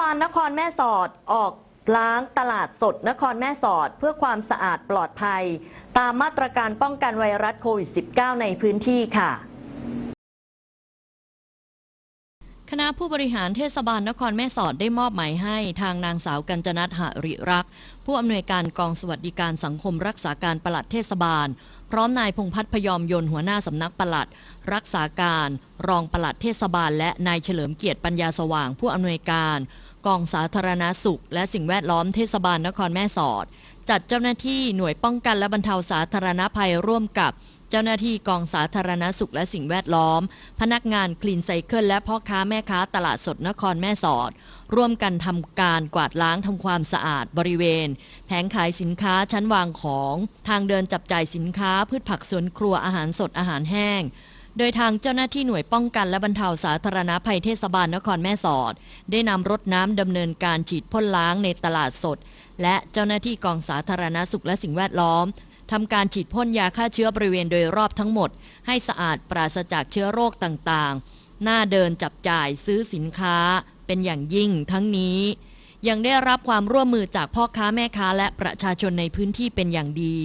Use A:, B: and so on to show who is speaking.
A: บาลนครแม่สอดออกล้างตลาดสดนครแม่สอดเพื่อความสะอาดปลอดภัย ตามมาตรการป้องกันไวรัสโควิด -19 ในพื้นที่ค่ะ
B: คณะผู้บริหารเทศบาลนครแม่สอดได้มอบหมายให้ทางนางสาวกัญจนัทหริรักษ์ผู้อำนวยการกองสวัสดิการสังคมรักษาการปลัดเทศบาล พร้อมนายพงพัฒน์พยอมยนต์หัวหน้าสำนักปลัด รักษาการ รองปลัดเทศบาล และนายเฉลิมเกียรติปัญญาสว่างผู้อำนวยการ กองสาธารณาสุข และสิ่งแวดล้อมเทศบาลนครแม่สอด จัดเจ้าหน้าที่หน่วยป้องกันและบรรเทาสาธารณภัยร่วมกับเจ้าหน้าที่กองสาธารณสุขและสิ่งแวดล้อม พนักงานคลีนไซเคิลและพ่อค้าแม่ค้าตลาดสดนครแม่สอด ร่วมกันทำการกวาดล้างทำความสะอาดบริเวณ แผงขายสินค้าชั้นวางของ ทางเดินจับจ่ายสินค้าพืชผักสวนครัวอาหารสดอาหารแห้ง โดยทางเจ้าหน้าที่หน่วยป้องกันและบรรเทาสาธารณภัยเทศบาลนครแม่สอด ได้นำรถน้ำดำเนินการฉีดพ่นล้างในตลาดสด และเจ้าหน้าที่กองสาธารณสุขและสิ่งแวดล้อมทำการฉีดพ่นยาฆ่าเชื้อบริเวณโดยรอบทั้งหมด ให้สะอาดปราศจากเชื้อโรคต่างๆ หน้าเดินจับจ่ายซื้อสินค้า เป็นอย่างยิ่งทั้งนี้ ยังได้รับความร่วมมือจากพ่อค้าแม่ค้าและประชาชนในพื้นที่เป็นอย่างดี